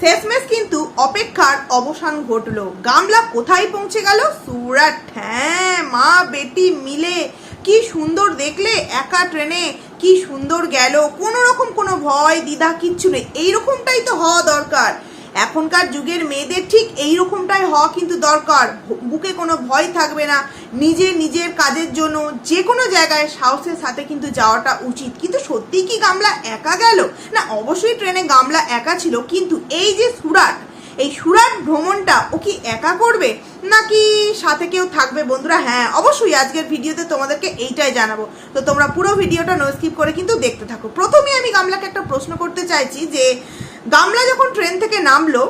শেষমেশ কিন্তু অপেক্ষার অবসান ঘটলো। গামলা কোথায় পৌঁছে গেল? সুরাট। হ্যাঁ মা বেটি মিলে। কি সুন্দর দেখলে একা ট্রেনে। কি সুন্দর গেল। কোনো রকম কোনো ভয়, দ্বিধা কিচ্ছু নেই। এইরকমটাই তো হওয়া দরকার। এখনকার যুগের মেয়েদের ঠিক এই রকমটাই হওয়া কিন্তু দরকার। বুকে কোনো ভয় থাকবে না। নিজে নিজের কাজের জন্য যে কোনো জায়গায় সাহসের সাথে কিন্তু যাওয়াটা উচিত। কিন্তু সত্যিই কি গামলা একা গেল? না, অবশ্যই ট্রেনে গামলা একা ছিল, কিন্তু এই যে সুরাট এই সুরাট ভ্রমণটা ও কি একা করবে? নাকি সাথে কেউ থাকবে? বন্ধুরা হ্যাঁ অবশ্যই আজকের ভিডিওতে তোমাদেরকে এইটাই জানাব। তো তোমরা পুরো ভিডিওটা নো স্কিপ করে কিন্তু দেখতে থাকো। প্রথমে আমি গামলাকে একটা প্রশ্ন করতে চাইছি যে, গামলা যখন ট্রেন থেকে নামলো,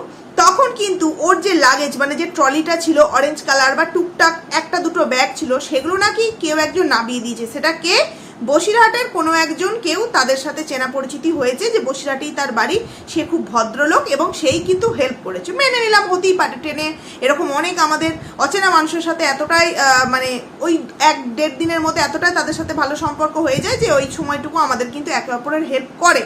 তখন কিন্তু ওর যে লাগেজ মানে যে ট্রলিটা ছিল অরেঞ্জ কালার বা টুকটাক একটা দুটো ব্যাগ ছিল, সেগুলো নাকি কেউ একজন নামিয়ে দিয়েছে? সেটা কে? বসিরহাটের কোনো একজন কেউ তাদের সাথে চেনা পরিচিতি হয়েছে যে বসিরহাটেই তার বাড়ি, সে খুব ভদ্রলোক এবং সেই কিন্তু হেল্প করেছে। মেনে নিলাম, হতেই পারে ট্রেনে। এরকম অনেক আমাদের অচেনা মানুষের সাথে এতটাই মানে ওই এক দেড় দিনের মতো এতটাই তাদের সাথে ভালো সম্পর্ক হয়ে যায় যে ওই সময়টুকু আমাদের কিন্তু একে অপরের হেল্প করে।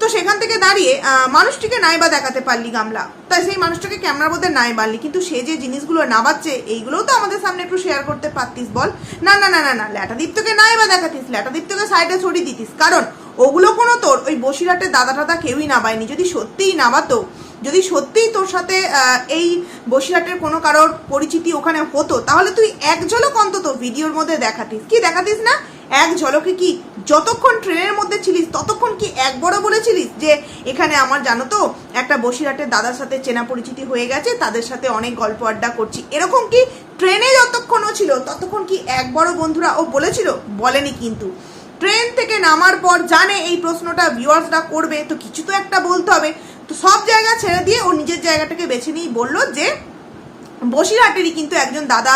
তো সেখান থেকে দাঁড়িয়ে মানুষটিকে নাই বা দেখাতে পারলি গামলা। তাই সেই মানুষটাকে ক্যামেরার মধ্যে নাই পারলি কিন্তু সে যে জিনিসগুলো নাবাচ্ছে এইগুলোও তো আমাদের সামনে একটু শেয়ার করতে পারতিস, বল। না না না না না, ল্যাটাদীপ্তকে নাই বা দেখাতিস, ল্যাটাদীপ্তকে সাইডে ছড়িয়ে দিতিস। কারণ ওগুলো কোনো তোর, ওই বসিরহাটের দাদা টাদা কেউই নাবায়নি যদি সত্যিই নাবাতো যদি সত্যিই তোর সাথে এই বসিরহাটের কোনো কারোর পরিচিতি ওখানে হতো, তাহলে তুই এক ঝলক অন্তত ভিডিওর মধ্যে দেখাতিস। কি দেখাতিস না? এক ঝলকে কি যতক্ষণ ট্রেনের মধ্যে ছিলিস, ততক্ষণ কি একবারও বলেছিলিস যে, এখানে আমার জানো তো, একটা বসিরহাটের দাদার সাথে চেনা পরিচিতি হয়ে গেছে, তাদের সাথে অনেক গল্প আড্ডা করছি। এরকম কি ট্রেনে যতক্ষণও ছিল, ততক্ষণ কি একবারও বন্ধুরা ও বলেছিল? বলেনি কিন্তু। ট্রেন থেকে নামার পর জানে এই প্রশ্নটা ভিউয়ার্সরা করবে, তো কিছু তো একটা বলতে হবে। তো সব জায়গা ছেড়ে দিয়ে ও নিজের জায়গাটাকে বেছে নিয়েই বলল যে, বসিরহাটেরই কিন্তু একজন দাদা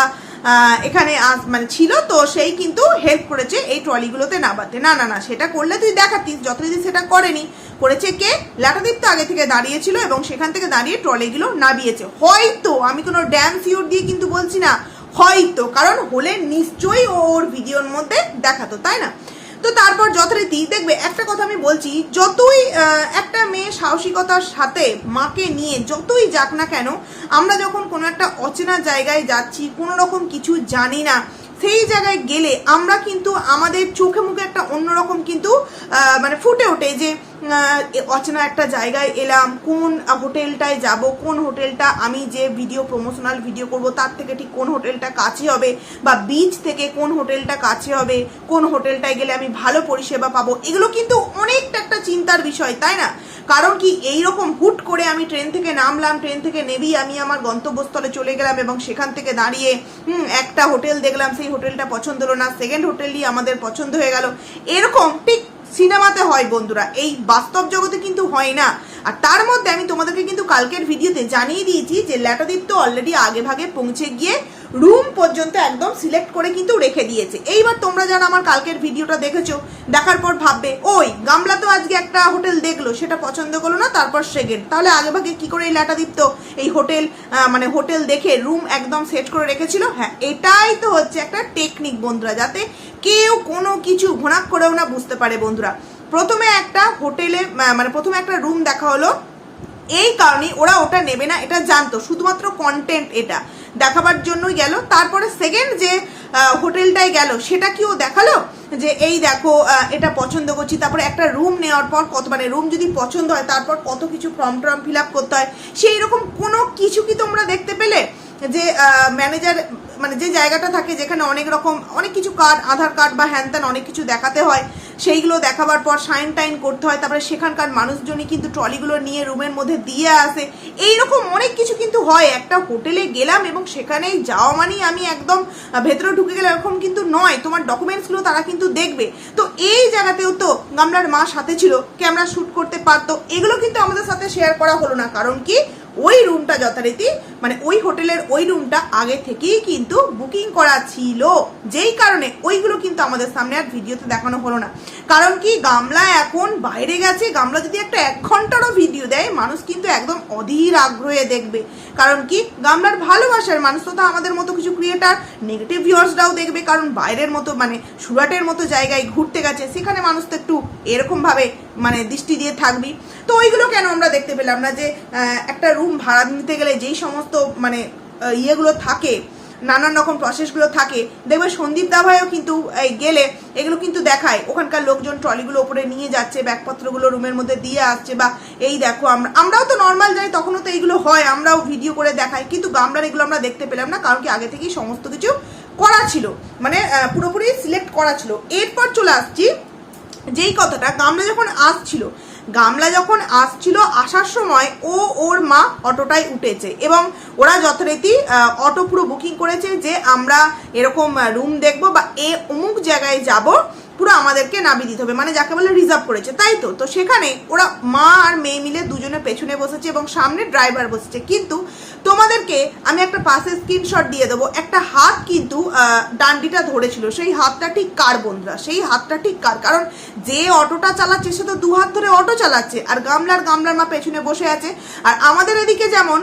এখানে আস- মানে ছিল, তো সেই কিন্তু হেল্প করেছে এই ট্রলিগুলোতে নামাতে। না না না, সেটা করলে তুই দেখাতিস যতদিন সেটা করেনি। করেছে কে? লাটাদীপ তো আগে থেকে দাঁড়িয়েছিল এবং সেখান থেকে দাঁড়িয়ে ট্রলিগুলো নামিয়েছে। হয়তো, আমি কোনো ড্যাম সিওর দিয়ে কিন্তু বলছি না, হয়তো, কারণ হলে নিশ্চয়ই ওর ভিডিওর মধ্যে দেখাতো, তাই না? তো তারপর যথারীতি, দেখবে একটা কথা আমি বলছি, যতই একটা মেয়ে সাহসিকতার সাথে মাকে নিয়ে যতই যাক না কেন, আমরা যখন কোনো একটা অচেনা জায়গায় যাচ্ছি, কোনো রকম কিছু জানি না, সেই জায়গায় গেলে আমরা কিন্তু আমাদের চোখে মুখে একটা অন্যরকম কিন্তু মানে ফুটে ওঠে যে অচেনা একটা জায়গায় এলাম, কোন হোটেলটায় যাব, কোন হোটেলটা আমি যে ভিডিও প্রমোশনাল ভিডিও করব, তার থেকে ঠিক কোন হোটেলটা কাছে হবে, বা বিচ থেকে কোন হোটেলটা কাছে হবে, কোন হোটেলটায় গেলে আমি ভালো পরিষেবা পাবো, এগুলো কিন্তু অনেকটা একটা চিন্তার বিষয়, তাই না? কারণ কি এই রকম হুট করে আমি ট্রেন থেকে নামলাম, ট্রেন থেকে নেবেই আমি আমার গন্তব্যস্থলে চলে গেলাম এবং সেখান থেকে দাঁড়িয়ে, হুম, একটা হোটেল দেখলাম, সেই হোটেলটা পছন্দ হলো না সেকেন্ড হোটেলই আমাদের পছন্দ হয়ে গেল, এরকম ঠিক সিনেমাতে হয় বন্ধুরা। এই বাস্তব জগতে কিন্তু হয় না। আর তার মধ্যে আমি তোমাদেরকে কিন্তু কালকের ভিডিওতে জানিয়ে দিয়েছি যে ল্যাটাদীপ তো অলরেডি আগে ভাগে পৌঁছে গিয়ে রুম পর্যন্ত একদম সিলেক্ট করে কিন্তু রেখে দিয়েছে। এইবার তোমরা যারা আমার কালকের ভিডিওটা দেখেছ, দেখার পর ভাববে, ওই, গামলা তো আজকে একটা হোটেল দেখল, সেটা পছন্দ করল না, তারপর সেকেন্ড তাহলে আগে ভাগে কি করে এই ল্যাটাদীপ তো এই হোটেল মানে হোটেল দেখে রুম একদম সেট করে রেখেছিল? হ্যাঁ এটাই তো হচ্ছে একটা টেকনিক বন্ধুরা, যাতে কেউ কোনো কিছু ঘোনাক করেও না বুঝতে পারে বন্ধুরা। প্রথমে একটা হোটেলে মানে প্রথমে একটা রুম দেখা হলো। এই কারণে ওরা ওটা নেবে না, এটা জানতো। শুধুমাত্র কন্টেন্ট এটা। দেখাবার জন্যই গেল। তারপরে সেকেন্ড যে হোটেলটায় গেল, সেটা কি ও দেখাল? যে এই দেখো এটা পছন্দ করছি। তারপরে একটা রুম নেওয়ার পর কত মানে রুম যদি পছন্দ হয়, তারপর কত কিছু ফর্ম টর্ম ফিল আপ করতে হয়। সেই রকম কোনো কিছু কি তোমরা দেখতে পেলে? যে ম্যানেজার মানে যে জায়গাটা থাকে যেখানে অনেক রকম, অনেক কিছু কার্ড আধার কার্ড বা হ্যান ত্যান অনেক কিছু দেখাতে হয়, সেইগুলো দেখাবার পর সাইন টাইন করতে হয়, তারপরে সেখানকার মানুষজনই কিন্তু ট্রলিগুলো নিয়ে রুমের মধ্যে দিয়ে আসে। এইরকম অনেক কিছু কিন্তু হয়। একটা হোটেলে গেলাম এবং সেখানে যাওয়া মানেই আমি একদম ভেতরে ঢুকে গেলে এরকম কিন্তু নয়। তোমার ডকুমেন্টসগুলো তারা কিন্তু দেখবে। তো এই জায়গাতেও তো গামলার মা সাথে ছিল ক্যামেরা শ্যুট করতে পারতো। এগুলো কিন্তু আমাদের সাথে শেয়ার করা হলো না। কারণ কি? ওই রুমটা যথারীতি মানে ওই হোটেলের ওই রুমটা আগে থেকেই কিন্তু বুকিং করা ছিল। যেই কারণে ওইগুলো কিন্তু আমাদের সামনে আর ভিডিওতে দেখানো হলো না। কারণ কি, গামলা এখন বাইরে গেছে। গামলা যদি একটা এক ঘন্টারও ভিডিও দেয়, মানুষ কিন্তু একদম অধীর আগ্রহে দেখবে। কারণ কি, গামলার ভালোবাসার মানুষ তো আমাদের মতো কিছু ক্রিয়েটার নেগেটিভ ভিউয়ার্সরাও দেখবে। কারণ বাইরের মতো মানে সুরাটের মতো জায়গায় ঘুরতে গেছে, সেখানে মানুষ তো একটু এরকমভাবে মানে দৃষ্টি দিয়ে থাকবি তো ওইগুলো কেন আমরা দেখতে পেলাম না যে একটা রুম ভাড়া নিতে গেলে যেই সমস্ত মানে ইয়েগুলো থাকে, নানান রকম প্রসেসগুলো থাকে। দেখবে সন্দীপ দাভাইও কিন্তু গেলে এগুলো কিন্তু দেখায়। ওখানকার লোকজন ট্রলিগুলো ওপরে নিয়ে যাচ্ছে, ব্যাগপত্রগুলো রুমের মধ্যে দিয়ে আসছে বা এই দেখো আমরা, আমরাও তো নর্মাল যাই তখনও তো এইগুলো হয়, আমরাও ভিডিও করে দেখাই। কিন্তু গামলার এগুলো আমরা দেখতে পেলাম না, কারণ কি আগে থেকেই সমস্ত কিছু করা ছিল। মানে পুরোপুরি সিলেক্ট করা ছিল। এরপর চলে আসছি, যেই কথাটা, গামলা যখন আসছিল গামলা যখন আসছিল আসার সময়, ও ওর মা অটোটায় উঠেছে এবং ওরা যথারীতি অটো পুরো বুকিং করেছে যে আমরা এরকম রুম দেখব বা এ অমুক জায়গায় যাব, পুরো আমাদেরকে নামিয়ে দিতে হবে। মানে যাকে বলে রিজার্ভ করেছে, তাই তো? তো সেখানে ওরা মা আর মেয়ে মিলে দুজনে পেছনে বসেছে এবং সামনে ড্রাইভার বসেছে। কিন্তু তোমাদেরকে আমি একটা পাশে স্ক্রিনশট দিয়ে দেবো। একটা হাত কিন্তু ডান্ডিটা ধরেছিল। সেই হাতটা ঠিক কার বন্ধুরা? সেই হাতটা ঠিক কার? কারণ যে অটোটা চালাচ্ছে, সে তো দু হাত ধরে অটো চালাচ্ছে। আর গামলার গামলার মা পেছনে বসে আছে। আর আমাদের এদিকে যেমন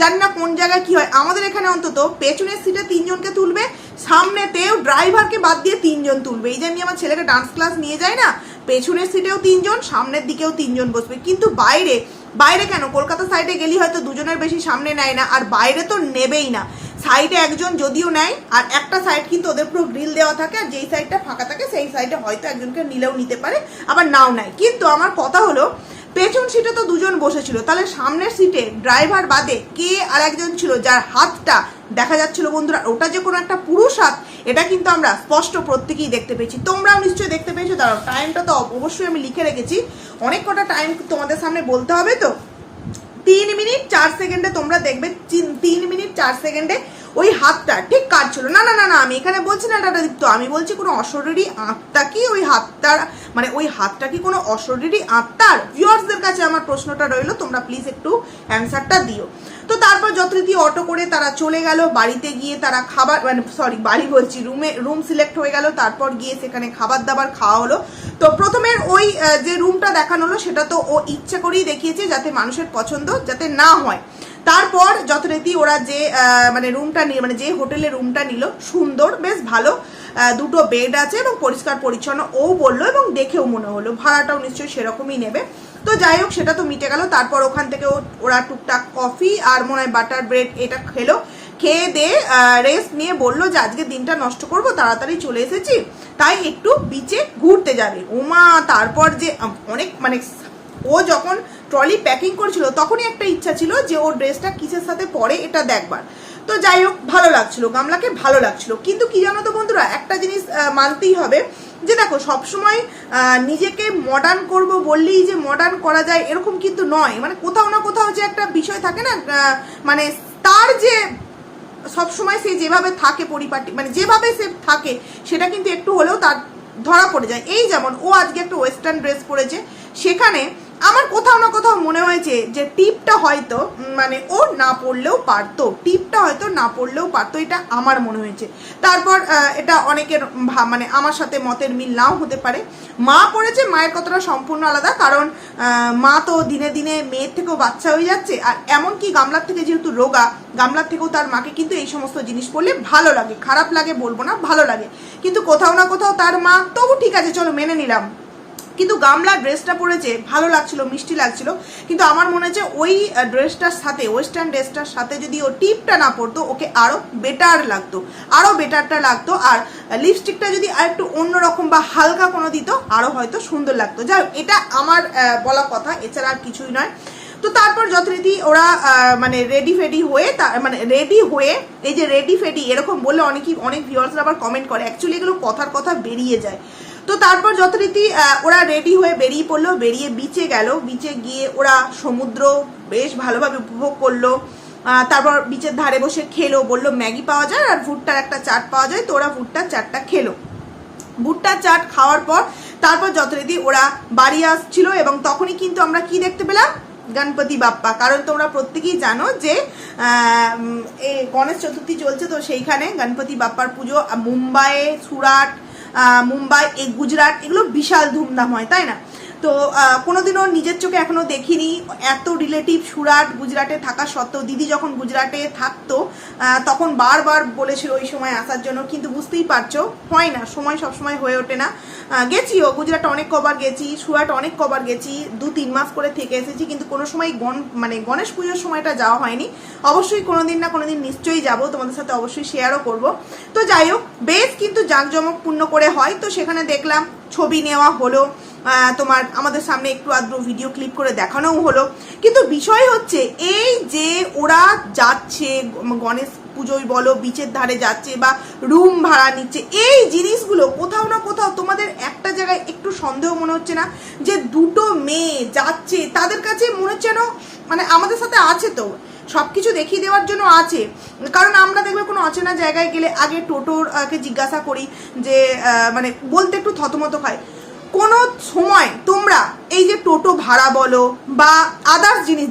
জানি না কোন জায়গায় কি হয়, আমাদের এখানে অন্তত পেছনের সিটে তিনজনকে তুলবে, সামনেতেও ড্রাইভারকে বাদ দিয়ে তিনজন তুলবে। এই যে আমি আমার ছেলেকে ডান্স ক্লাস নিয়ে যাই না, পেছনের সিটেও তিনজন, সামনের দিকেও তিনজন বসবে। কিন্তু বাইরে বাইরে কেন? কলকাতা সাইডে গেলি হয়তো দুজনের বেশি সামনে নেয় না, আর বাইরে তো নেবেই না। সাইডে একজন যদিও নেয়, আর একটা সাইড কিন্তু ওদের পুরো গ্রিল দেওয়া থাকে, আর যেই সাইডটা ফাঁকা থাকে, সেই সাইডে হয়তো একজনকে নিলেও নিতে পারে, আবার নাও নেয়। কিন্তু আমার কথা হলো পেছন সিটে তো দুজন বসেছিল। তাহলে সামনের সিটে ড্রাইভার বাদে কে আর একজন ছিল যার হাতটা দেখা যাচ্ছিল বন্ধুরা? ওটা যে কোনো একটা পুরুষ হাত, এটা কিন্তু আমরা স্পষ্ট প্রত্যেকেই দেখতে পেয়েছি। তোমরাও নিশ্চয়ই দেখতে পেয়েছ। দাঁড়াও টাইমটা তো অবশ্যই আমি লিখে রেখেছি। অনেক কটা টাইম তোমাদের সামনে বলতে হবে তো? তিন মিনিট চার সেকেন্ডে তোমরা দেখবে তিন- মিনিট চার সেকেন্ডে ওই হাতটা, ঠিক কাটছিল না না না না, আমি এখানে বলছি না টাটা দীপ্ত, আমি বলছি কোনো অশরীরী আত্মা কি? ওই হাতটার মানে ওই হাতটা কি কোনো অশরীরী আত্মার? ভিউয়ার্সদের কাছে আমার প্রশ্নটা রইল, তোমরা প্লিজ একটু অ্যান্সারটা দিও। তো তারপর যথারীতি অটো করে তারা চলে গেল। বাড়িতে গিয়ে তারা খাবার মানে সরি বাড়ি বলছি রুমে রুম সিলেক্ট হয়ে গেল, তারপর গিয়ে সেখানে খাবার দাবার খাওয়া হলো। তো প্রথমের ওই যে রুমটা দেখানো হলো, সেটা তো ও ইচ্ছা করেই দেখিয়েছে যাতে মানুষের পছন্দ যাতে না হয়। তারপর যথারীতি ওরা যে মানে রুমটা মানে যে হোটেলে রুমটা নিল, সুন্দর, বেশ ভালো দুটো বেড আছে এবং পরিষ্কার পরিচ্ছন্ন ও বলল এবং দেখেও মনে হলো, ভাড়াটাও নিশ্চয়ই সেরকমই নেবে। তো যাই হোক, সেটা তো মিটে গেল। তারপর ওখান থেকে ওরা টুকটাক কফি আর মনে হয় বাটার ব্রেড এটা খেলো। খেয়ে দিয়ে রেস্ট নিয়ে বলল যে, আজকে দিনটা নষ্ট করব, তাড়াতাড়ি চলে এসেছি। তাই একটু বিচে ঘুরতে যাবে। ওমা তারপর যে অনেক মানে ও যখন ট্রলি প্যাকিং করছিল, তখনই একটা ইচ্ছা ছিল যে, ওর ড্রেসটা কিসের সাথে পরে, এটা দেখবার। তো যাই হোক, ভালো লাগছিল, গামলাকে ভালো লাগছিল। কিন্তু কি জানো তো বন্ধুরা, একটা জিনিস মানতেই হবে যে দেখো, সবসময় নিজেকে মডার্ন করব বললেই যে মডার্ন করা যায় এরকম কিন্তু নয়। মানে কোথাও না কোথাও যে একটা বিষয় থাকে না মানে তার যে সবসময় সে যেভাবে থাকে পরিপাটি মানে যেভাবে সে থাকে, সেটা কিন্তু একটু হলেও তার ধরা পড়ে যায়। এই যেমন, ও আজকে একটা ওয়েস্টার্ন ড্রেস পরেছে। সেখানে আমার কোথাও না কোথাও মনে হয়েছে যে টিপটা হয়তো মানে ও না পড়লেও পারতো, টিপটা হয়তো না পড়লেও পারতো, এটা আমার মনে হয়েছে। তারপর এটা অনেকের মানে আমার সাথে মতের মিল নাও হতে পারে। মা পড়েছে, মায়ের কথাটা সম্পূর্ণ আলাদা, কারণ মা তো দিনে দিনে মেয়ের থেকেও বাচ্চা হয়ে যাচ্ছে, আর এমনকি গামলার থেকে যেহেতু রোগা, গামলার থেকেও তার মাকে কিন্তু এই সমস্ত জিনিস পড়লে ভালো লাগে, খারাপ লাগে বলব না, ভালো লাগে। কিন্তু কোথাও না কোথাও তার মা, তবু ঠিক আছে, চলো মেনে নিলাম। কিন্তু গামলা ড্রেসটা পরেছে, ভালো লাগছিল, মিষ্টি লাগছিল। কিন্তু আমার মনে হচ্ছে ওই ড্রেসটার সাথে ওয়েস্টার্ন ড্রেসটার সাথে যদি ও টিপটা না পরতো, ওকে আরও বেটার লাগতো আরও বেটারটা লাগতো। আর লিপস্টিকটা যদি আর একটু অন্যরকম বা হালকা কোনো দিত, আরও হয়তো সুন্দর লাগতো। যাই এটা আমার বলা কথা, এছাড়া আর কিছুই নয়। তো তারপর যথারীতি ওরা মানে রেডি ফেডি হয়ে মানে রেডি হয়ে, এই যে রেডি ফেডি, এরকম বললে অনেকেই, অনেক ভিউয়ার্সরা আবার কমেন্ট করে অ্যাকচুয়ালি এগুলো কথার কথা বেরিয়ে যায়। তো তারপর যথারীতি ওরা রেডি হয়ে বেরিয়ে পড়ল, বেরিয়ে বিচে গেল। বিচে গিয়ে ওরা সমুদ্র বেশ ভালোভাবে উপভোগ করল। তারপর বিচের ধারে বসে খেলো, বলল, ম্যাগি পাওয়া যায় আর ভুট্টার একটা চাট পাওয়া যায়, তো ওরা ভুট্টার চাটটা খেলো। ভুট্টার চাট খাওয়ার পর, তারপর যথারীতি ওরা বাড়ি আসছিল এবং তখনই কিন্তু আমরা কি দেখতে পেলাম? গণপতি বাপ্পা। কারণ তোমরা প্রত্যেকেই জানো যে গণেশ চতুর্থী চলছে, তো সেইখানে গণপতি বাপ্পার পুজো মুম্বাইয়ে, সুরাট মুম্বাই এই গুজরাট এগুলো বিশাল ধুমধাম হয় তাই না? তো কোনোদিনও নিজের চোখে এখনও দেখিনি। এত রিলেটিভ সুরাট গুজরাটে থাকা সত্ত্বেও, দিদি যখন গুজরাটে থাকতো তখন বারবার বলেছিল ওই সময় আসার জন্য। কিন্তু বুঝতেই পারছ, হয় না, সময় সবসময় হয়ে ওঠে না। গেছিও, গুজরাটে অনেক কবার গেছি, সুরাট অনেক কবার গেছি, দু, তিন মাস করে থেকে এসেছি, কিন্তু কোনো সময় গণ মানে গণেশ পুজোর সময়টা যাওয়া হয়নি। অবশ্যই কোনো দিন না কোনো দিন নিশ্চয়ই যাব, তোমাদের সাথে অবশ্যই শেয়ারও করব। তো যাই হোক, বেশ কিন্তু জাঁকজমকপূর্ণ করে হয়। তো সেখানে দেখলাম, ছবি নেওয়া হলো। তোমার আমাদের সামনে একটু আদ্র ভিডিও ক্লিপ করে দেখানোও হলো। কিন্তু বিষয় হচ্ছে এই যে ওরা যাচ্ছে গণেশ পুজোয় বলো বিচের ধারে যাচ্ছে বা রুম ভাড়া নিচ্ছে এই জিনিসগুলো কোথাও না কোথাও তোমাদের একটা জায়গায় একটু সন্দেহ মনে হচ্ছে না যে দুটো মেয়ে যাচ্ছে তাদের কাছে মনে হচ্ছে যেন মানে আমাদের সাথে আছে তো। সব কিছু দেখিয়ে দেওয়ার জন্য আছে। কারণ আমরা দেখবে কোনো অচেনা জায়গায় গেলে আগে টোটোর আহ, কে জিজ্ঞাসা করি যে মানে বলতে একটু থতমত খায় কোনো সময় তোমরা এই যে টোটো ভাড়া বলো বা আদার্স জিনিস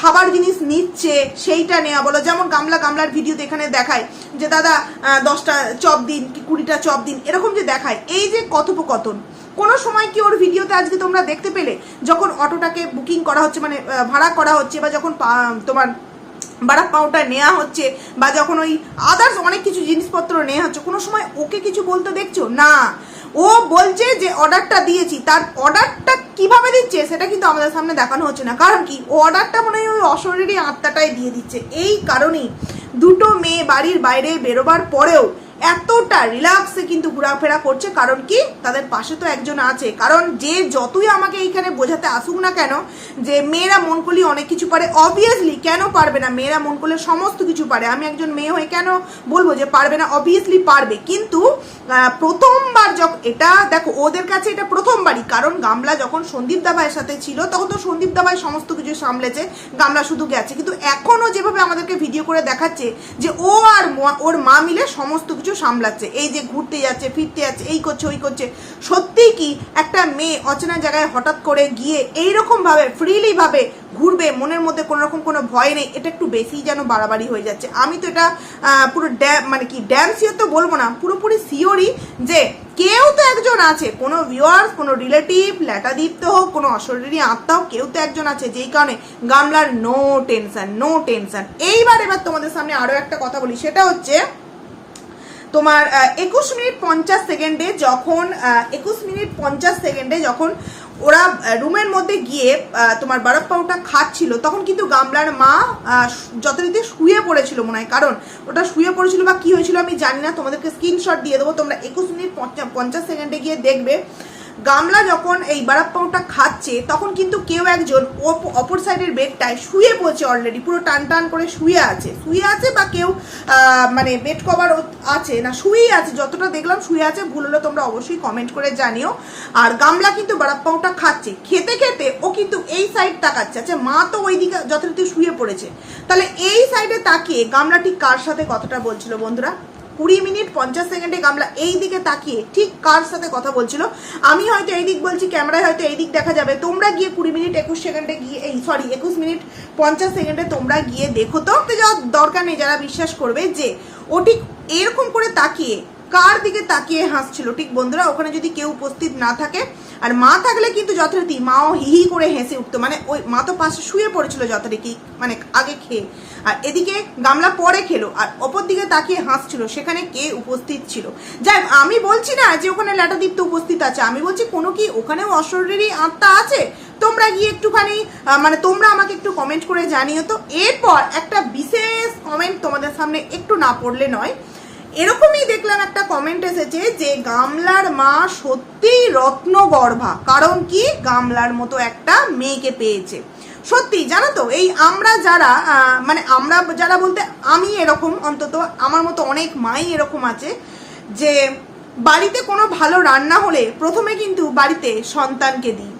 খাবার জিনিস নিচ্ছে সেইটা নেওয়া বলো। যেমন গামলা গামলার ভিডিওতে এখানে দেখায় যে, দাদা দশটা চপ দিন কি কুড়িটা চপ দিন? এরকম যে দেখায়। এই যে কথোপকথন। কোনো সময় কি ওর ভিডিওতে আজকে তোমরা দেখতে পেলে? যখন অটোটাকে বুকিং করা হচ্ছে মানে ভাড়া করা হচ্ছে বা যখন তোমার বাড়া পাওটা নেওয়া হচ্ছে বা যখন ওই আদার্স অনেক কিছু জিনিসপত্র নেওয়া হচ্ছে, কোনো সময় ওকে কিছু বলতে দেখছ? না। ও বলছে যে অর্ডারটা দিয়েছি, তার অর্ডারটা কীভাবে দিচ্ছে সেটা কিন্তু আমাদের সামনে দেখানো হচ্ছে না। কারণ কি? ও অর্ডারটা মনে হয় ওই অশরীরী আত্মাটাই দিয়ে দিচ্ছে। এই কারণেই দুটো মেয়ে বাড়ির বাইরে বেরোবার পরেও এতটা রিল্যাক্সে কিন্তু ঘোরাফেরা করছে, কারণ কি? তাদের পাশে তো একজন আছে। কারণ যে যতই আমাকে এইখানে বোঝাতে আসুক না কেন, যে মেয়েরা মন করলে অনেক কিছু পারে অবভিয়াসলি কেন পারবে না? মেয়েরা মন করলে সমস্ত কিছু পারে। আমি একজন মেয়ে হয়ে কেন বলব যে পারবে না? অবভিয়াসলি পারবে। কিন্তু প্রথমবার যখন এটা দেখো, ওদের কাছে এটা প্রথমবারই। কারণ গামলা যখন সন্দীপ দাবাইয়ের সাথে ছিল, তখন তো সন্দীপ দাবাই সমস্ত কিছু সামলেছে, গামলা শুধু গেছে। কিন্তু এখনও যেভাবে আমাদেরকে ভিডিও করে দেখাচ্ছে, যে ও আর ওর মা মিলে সমস্ত কিছু সামলাচ্ছে, এই যে ঘুরতে যাচ্ছে, ফিরতে যাচ্ছে, এই করছে, ওই করছে। সত্যিই কি একটা মেয়ে অচেনা জায়গায় হঠাৎ করে গিয়ে এইরকম ভাবে ফ্রিলি ভাবে ঘুরবে, মনের মধ্যে কোনো রকম কোনো ভয় নেই, এটা একটু বেশি যেন বাড়াবাড়ি হয়ে যাচ্ছে। আমি তো এটা পুরো ড্যাম মানে কি ড্যাম সিওর তো বলব না, পুরোপুরি সিওরই যে কেউ তো একজন আছে, কোনো ভিউয়ার্স কোনো রিলেটিভ ল্যাটাদীপ্ত হোক, কোনো অশরীরী আত্মা হোক কেউ তো একজন আছে, যেই কারণে গামলার নো টেনশন নো টেনশন এইবার এবার তোমাদের সামনে আরও একটা কথা বলি, সেটা হচ্ছে তোমার একুশ মিনিট পঞ্চাশ সেকেন্ডে যখন একুশ মিনিট পঞ্চাশ সেকেন্ডে যখন ওরা রুমের মধ্যে গিয়ে তোমার বরফ পাউটা খাচ্ছিল, তখন কিন্তু গামলার মা যথারীতি শুয়ে পড়েছিল মনে হয়। কারণ ওটা শুয়ে পড়েছিল বা কি হয়েছিল আমি জানি না, তোমাদেরকে স্ক্রিনশট দিয়ে দেবো, তোমরা একুশ মিনিট পঞ্চা- পঞ্চাশ সেকেন্ডে গিয়ে দেখবে। গামলা যখন এই বারাপ পাউটা খাচ্ছে, তখন কিন্তু কেউ একজন অপ- অপর সাইডের বেডটায় শুয়ে পড়ছে অলরেডি পুরো টান টান করে শুয়ে আছে। শুয়ে আছে বা কেউ মানে বেড কভার আছে, না, শুয়েই আছে, যতটা দেখলাম শুয়ে আছে, ভুল হলে তোমরা অবশ্যই কমেন্ট করে জানিও। আর গামলা কিন্তু বারাপ পাউটা খাচ্ছে, খেতে খেতে ও কিন্তু এই সাইড তাকাচ্ছে আচ্ছা মা তো ওইদিকে যথারীতি শুয়ে পড়েছে। তাহলে এই সাইডে তাকিয়ে গামলা ঠিক কার সাথে কথাটা বলছিল বন্ধুরা? কুড়ি মিনিট পঞ্চাশ সেকেন্ডে গামলা এই দিকে তাকিয়ে ঠিক কার সাথে কথা বলছিল? আমি হয়তো এই দিক বলছি, ক্যামেরায় হয়তো এই দিক দেখা যাবে। তোমরা গিয়ে কুড়ি মিনিট, একুশ সেকেন্ডে গিয়ে, এই সরি একুশ মিনিট পঞ্চাশ সেকেন্ডে তোমরা গিয়ে দেখো। তো যাওয়ার দরকার নেই যারা বিশ্বাস করবে যে ও ঠিক এরকম করে তাকিয়ে কার দিকে তাকিয়ে হাসছিল? ঠিক বন্ধুরা, ওখানে যদি কেউ উপস্থিত না থাকে, আর মা থাকলে কিন্তু যথারীতি মাও হি করে হেসে উঠতো। মানে ওই মা তো পাশে শুয়ে পড়েছিল যথারীতি মানে আগে খেয়ে। আর এদিকে গামলা পরে খেলো, আর অপর দিকে তাকিয়ে হাসছিল, সেখানে কে উপস্থিত ছিল? যাই আমি বলছি না যে ওখানে ল্যাটাদীপ্ত উপস্থিত আছে। আমি বলছি, কোনো কি ওখানেও অশরীরী আত্মা আছে? তোমরা গিয়ে একটুখানি মানে তোমরা আমাকে একটু কমেন্ট করে জানিও তো। এরপর একটা বিশেষ কমেন্ট তোমাদের সামনে একটু না পড়লে নয়। এরকমই দেখলাম একটা কমেন্ট এসেছে যে গামলার মা সত্যিই রত্নগর্ভা। কারণ কি? গামলার মতো একটা মেয়েকে পেয়েছে। সত্যি, জানো তো, এই আমরা যারা মানে আমরা যারা বলতে আমি এরকম, অন্তত আমার মতো অনেক মাই এরকম আছে যে বাড়িতে কোনো ভালো রান্না হলে প্রথমে কিন্তু বাড়িতে সন্তানকে দিই।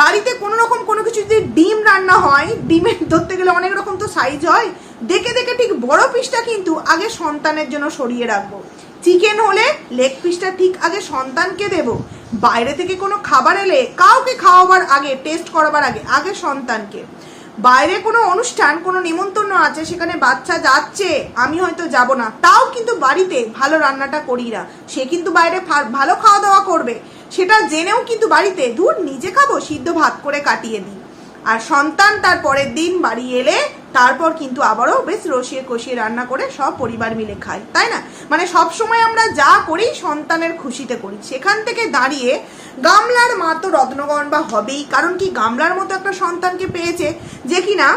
বাড়িতে কোনো রকম কোনো কিছু যদি ডিম রান্না হয়, ডিমের ধরতে গেলে অনেক রকম তো সাইজ হয় দেখে দেখে ঠিক বড় পিসটা কিন্তু আগে সন্তানের জন্য সরিয়ে রাখব। চিকেন হলে লেগ পিসটা ঠিক আগে সন্তানকে দেব। বাইরে থেকে কোনো খাবার এলে কাউকে খাওয়াবার আগে টেস্ট করাবার আগে আগে সন্তানকে। বাইরে কোনো অনুষ্ঠান, কোনো নিমন্ত্রণ আছে, সেখানে বাচ্চা যাচ্ছে, আমি হয়তো যাব না। তাও কিন্তু বাড়িতে ভালো রান্নাটা করি না। সে কিন্তু বাইরে ভালো খাওয়া দাওয়া করবে। সেটা জেনেও কিন্তু বাড়িতে দূর নিজে খাব, সিদ্ধ ভাত করে কাটিয়ে দিই। আর সন্তান তার পরের দিন বাড়ি এলে তারপর কিন্তু আবারও বেশ রসিয়ে কষিয়ে রান্না করে সব পরিবার মিলে খাই, তাই না? মানে সব সময় আমরা যা করি সন্তানের খুশিতে করি। সেখান থেকে দাঁড়িয়ে গামলার মা তো রত্নগণ বা হবেই, কারণ কি গামলার মতো একটা সন্তানকে পেয়েছে যে কিনা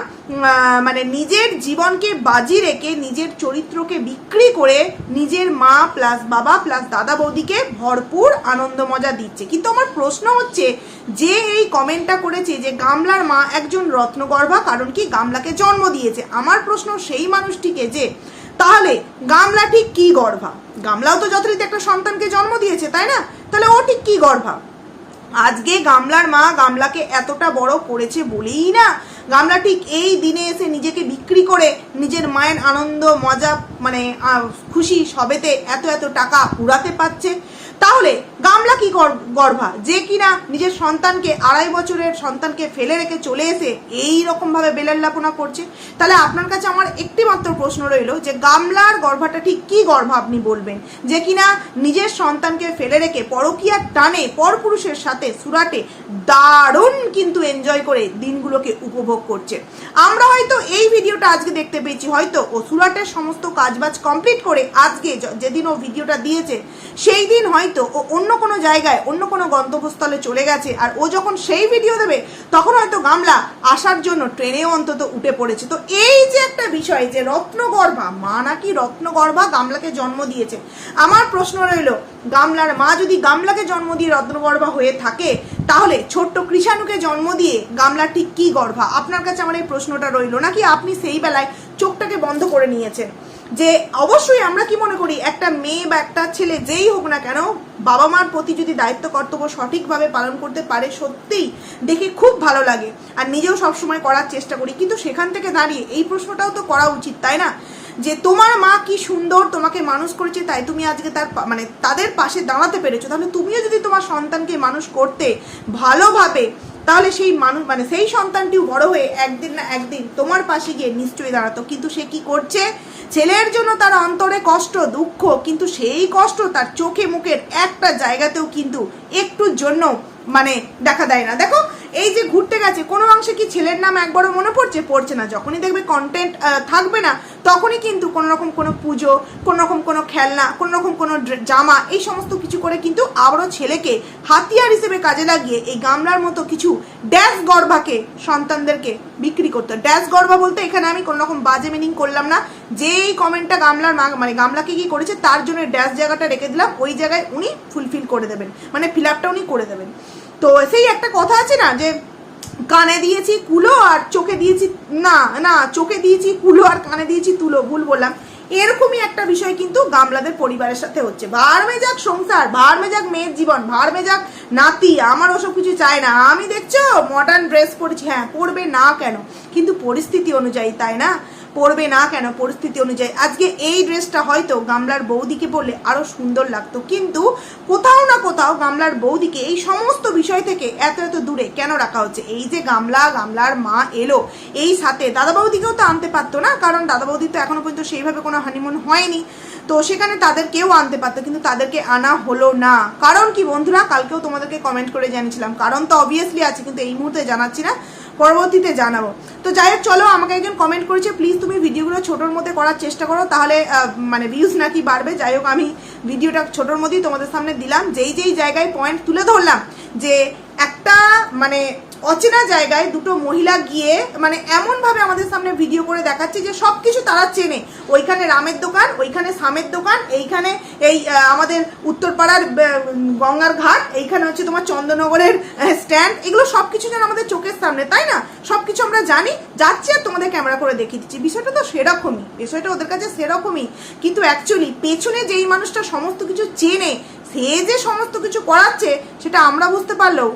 মানে নিজের জীবনকে বাজি রেখে নিজের চরিত্রকে বিক্রি করে নিজের মা প্লাস বাবা প্লাস দাদা বৌদিকে ভরপুর আনন্দ মজা দিচ্ছে। কিন্তু আমার প্রশ্ন হচ্ছে, যে এই কমেন্টটা করেছে যে গামলার মা একজন রত্নগর্ভা, কারণ কি গামলাকে জন্ম দিয়েছে। আমার প্রশ্ন সেই মানুষটিকে যে, তাহলে গামলা ঠিক কি গর্ভা? গামলাও তো যথারীতি একটা সন্তানকে জন্ম দিয়েছে, তাই না? তাহলে ও ঠিক কি গর্ভা? আজকে গামলার মা গামলাকে এতটা বড় করেছে বলেই না। গামলা ঠিক এই দিনে এসে নিজেকে বিক্রি করে নিজের মায়ের আনন্দ, মজা মানে খুশি সবেতে এত এত টাকা উড়াতে পারছে। তাহলে গামলা কি গর- গর্ভা? যে কিনা নিজের সন্তানকে আড়াই বছরের সন্তানকে ফেলে রেখে চলে এসে এই রকম ভাবে বেলাল্লাপনা করছে? তাহলে আপনার কাছে আমার একটি মাত্র প্রশ্ন রইল যে গামলার গর্ভাটা ঠিক কি গর্ভ আপনি বলবেন? যে কিনা নিজের সন্তানকে ফেলে রেখে পরকীয়ার টানে পরপুরুষের সাথে সুরাটে দারুণ কিন্তু এনজয় করে দিনগুলোকে উপভোগ করছে। আমরা হয়তো এই ভিডিওটা আজকে দেখতে পেয়েছি, হয়তো ও সুরাটের সমস্ত কাজবাজ কমপ্লিট করে আজকে যেদিন ও ভিডিওটা দিয়েছে, সেই দিন হয়তো ও অন্য কোনো জায়গায়, অন্য কোনো গন্তব্যস্থলে চলে গেছে আর ও যখন সেই ভিডিও দেবে, তখন হয়তো গামলা আসার জন্য ট্রেনেও অন্তত উঠে পড়েছে। তো এই যে একটা বিষয় যে রত্নগর্ভা, মা নাকি রত্নগর্ভা গামলাকে জন্ম দিয়েছে? আমার প্রশ্ন রইল, গামলার মা যদি গামলাকে জন্ম দিয়ে রত্নগর্ভা হয়ে থাকে, তাহলে ছোট্ট কৃষাণুকে জন্ম দিয়ে গামলা ঠিক কি গর্ভা? আপনার কাছে আমার এই প্রশ্নটা রইল, নাকি আপনি সেই বেলায় চোখটাকে বন্ধ করে নিয়েছেন? যে অবশ্যই আমরা কি মনে করি, একটা মেয়ে বা একটা ছেলে যেই হোক না কেন বাবা মার প্রতি যদি দায়িত্ব, কর্তব্য সঠিকভাবে পালন করতে পারে, সত্যিই দেখে খুব ভালো লাগে। আর নিজেও সবসময় করার চেষ্টা করি। কিন্তু সেখান থেকে দাঁড়িয়ে এই প্রশ্নটাও তো করা উচিত, তাই না? যে তোমার মা কি সুন্দর, তোমাকে মানুষ করেছে, তাই তুমি আজকে তার মানে তাদের পাশে দাঁড়াতে পেরেছ। তাহলে তুমিও যদি তোমার সন্তানকে মানুষ করতে ভালোভাবে তাহলে সেই মানুষ মানে সেই সন্তানটিও বড় হয়ে একদিন না একদিন তোমার পাশে গিয়ে নিশ্চয়ই দাঁড়াতো। কিন্তু সে কি করছে? ছেলের জন্য তার অন্তরে কষ্ট, দুঃখ, কিন্তু সেই কষ্ট তার চোখে মুখের একটা জায়গাতেও কিন্তু একটুর জন্য মানে দেখা দেয় না। দেখো এই যে ঘুরতে গেছে, কোনো অংশে কি ছেলের নাম একবারও মনে পড়ছে? পড়ছে না। যখনই দেখবে কন্টেন্ট থাকবে না, তখনই কিন্তু কোনো রকম কোনো পুজো, কোনো রকম কোনো খেলনা, কোনো রকম কোনো জামা, এই সমস্ত কিছু করে কিন্তু আবারও ছেলেকে হাতিয়ার হিসেবে কাজে লাগিয়ে এই গামলার মতো কিছু ড্যাশ গর্ভাকে সন্তানদেরকে বিক্রি করতো। ড্যাশ গর্ভা বলতে এখানে আমি কোনো রকম বাজে মিনিং করলাম না। যেই কমেন্টটা গামলার মানে গামলাকে কি করেছে, তার জন্য ড্যাশ জায়গাটা রেখে দিলাম। ওই জায়গায় উনি ফুলফিল করে দেবেন। মানে ফিল আপটা উনি করে দেবেন। তো সেই একটা কথা আছে না যে কানে দিয়েছি কুলো আর চোখে দিয়েছি, না না, চোখে দিয়েছি কুলো আর কানে দিয়েছি তুলো, ভুল বললাম। এরকমই একটা বিষয় কিন্তু গামলাদের পরিবারের সাথে হচ্ছে। ভার মেজাক সংসার, ভার মেজাক মেয়ের জীবন, ভার মেজাক নাতি, আমার ওসব কিছু চায় না। আমি দেখছ মডার্ন ড্রেস পরেছি হ্যাঁ পরবে না কেন? কিন্তু পরিস্থিতি অনুযায়ী, তাই না? পরবে না কেন? পরিস্থিতি অনুযায়ী। আজকে এই ড্রেসটা হয়তো গামলার বৌদিকে বললে আরও সুন্দর লাগতো। কিন্তু কোথাও না কোথাও গামলার বৌদিকে এই সমস্ত বিষয় থেকে এত এত দূরে কেন রাখা হচ্ছে? এই যে গামলা, গামলার মা এলো। এই সাথে দাদা বৌদিকেও তো আনতে পারতো না, কারণ দাদা বৌদি তো এখনও পর্যন্ত সেইভাবে কোনো হানিমুন হয়নি। তো সেখানে তাদেরকেও আনতে পারতো, কিন্তু তাদেরকে আনা হলো না। কারণ কি বন্ধুরা? কালকেও তোমাদেরকে কমেন্ট করে জানিয়েছিলাম। কারণ তো অবভিয়াসলি আছে, কিন্তু এই মুহূর্তে জানাচ্ছি না। পরবর্তীতে জানাব। তো যাই হোক, চলো আমাকে একজন কমেন্ট করেছে প্লিজ তুমি ভিডিওগুলো ছোটোর মধ্যে করার চেষ্টা করো, তাহলে মানে ভিউজ নাকি বাড়বে? যাই হোক, আমি ভিডিওটা ছোটোর মধ্যেই তোমাদের সামনে দিলাম। যেই যেই জায়গায় পয়েন্ট তুলে ধরলাম, যে একটা মানে অচেনা জায়গায় দুটো মহিলা গিয়ে মানে এমনভাবে আমাদের সামনে ভিডিও করে দেখাচ্ছে যে সব কিছু তারা চেনে। ওইখানে রামের দোকান, ওইখানে সামের দোকান, এইখানে এই আমাদের উত্তরপাড়ার গঙ্গার ঘাট, এইখানে হচ্ছে তোমার চন্দ্রনগরের স্ট্যান্ড এগুলো সব কিছু যেন আমাদের চোখের সামনে, তাই না? সব কিছু আমরা জানি। যাচ্ছি আর তোমাদের ক্যামেরা করে দেখিয়ে দিচ্ছি। বিষয়টা তো সেরকমই, বিষয়টা ওদের কাছে সেরকমই। কিন্তু অ্যাকচুয়ালি পেছনে যেই মানুষটা সমস্ত কিছু চেনে, সে যে সমস্ত কিছু করাচ্ছে, সেটা আমরা বুঝতে পারলেও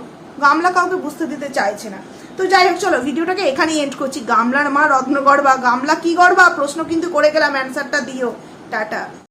গামলা কাউকে বুঝতে দিতে চাইছে না। তো যাই হোক, চলো ভিডিওটাকে এখানেই এন্ড করছি। গামলার মা রত্নগড় বা গামলা কি গড়বা প্রশ্ন কিন্তু করে গেলাম অ্যান্সারটা দিও। টাটা।